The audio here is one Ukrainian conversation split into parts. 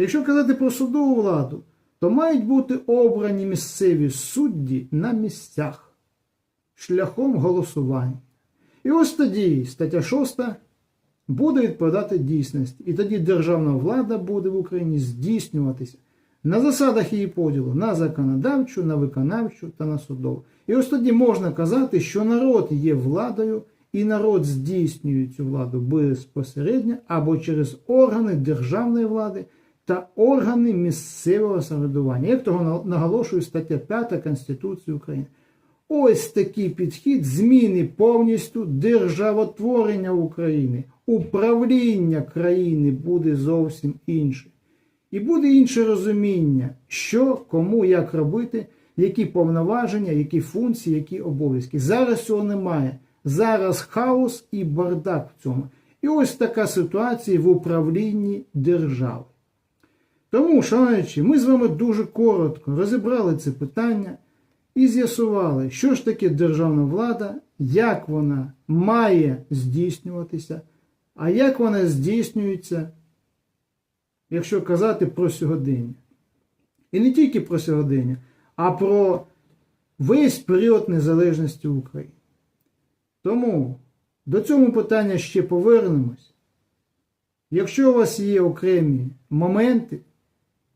Якщо казати про судову владу, то мають бути обрані місцеві судді на місцях шляхом голосування. І ось тоді стаття 6 буде відповідати дійсності. І тоді державна влада буде в Україні здійснюватися на засадах її поділу на законодавчу, на виконавчу та на судову. І ось тоді можна казати, що народ є владою, і народ здійснює цю владу безпосередньо або через органи державної влади та органи місцевого самоврядування, як того наголошує стаття 5 Конституції України. Ось такий підхід зміни повністю державотворення України, управління країни буде зовсім інше. І буде інше розуміння, що, кому, як робити, які повноваження, які функції, які обов'язки. Зараз цього немає. Зараз хаос і бардак в цьому. І ось така ситуація в управлінні держави. Тому, шановні, ми з вами дуже коротко розібрали це питання і з'ясували, що ж таке державна влада, як вона має здійснюватися, а як вона здійснюється, якщо казати про сьогодення. І не тільки про сьогодення, а про весь період незалежності України. Тому до цього питання ще повернемось. Якщо у вас є окремі моменти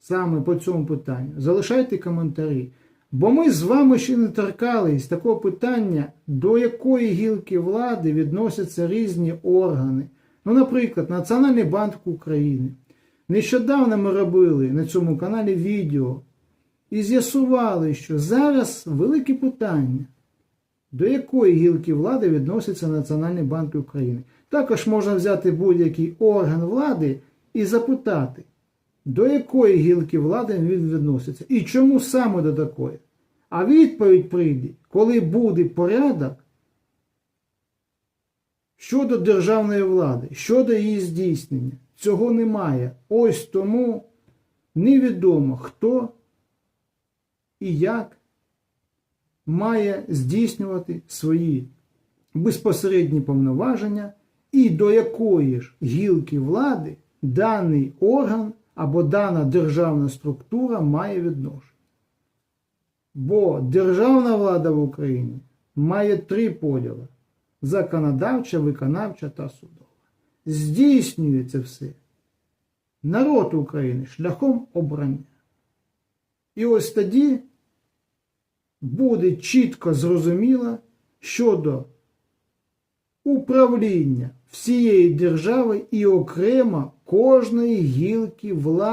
саме по цьому питанню, залишайте коментарі. Бо ми з вами ще не торкались такого питання, до якої гілки влади відносяться різні органи. Ну, наприклад, Національний банк України. Нещодавно ми робили на цьому каналі відео і з'ясували, що зараз велике питання, до якої гілки влади відноситься Національний банк України. Також можна взяти будь-який орган влади і запитати, до якої гілки влади він відноситься і чому саме до такої. А відповідь прийде, коли буде порядок щодо державної влади, щодо її здійснення. Цього немає. Ось тому невідомо, хто і як має здійснювати свої безпосередні повноваження і до якої ж гілки влади даний орган або дана державна структура має відношення. Бо державна влада в Україні має три поділи: законодавча, виконавча та судова. Здійснює це все народ України шляхом обрання. І ось тоді буде чітко зрозуміло щодо управління всієї держави і окремо кожної гілки влади.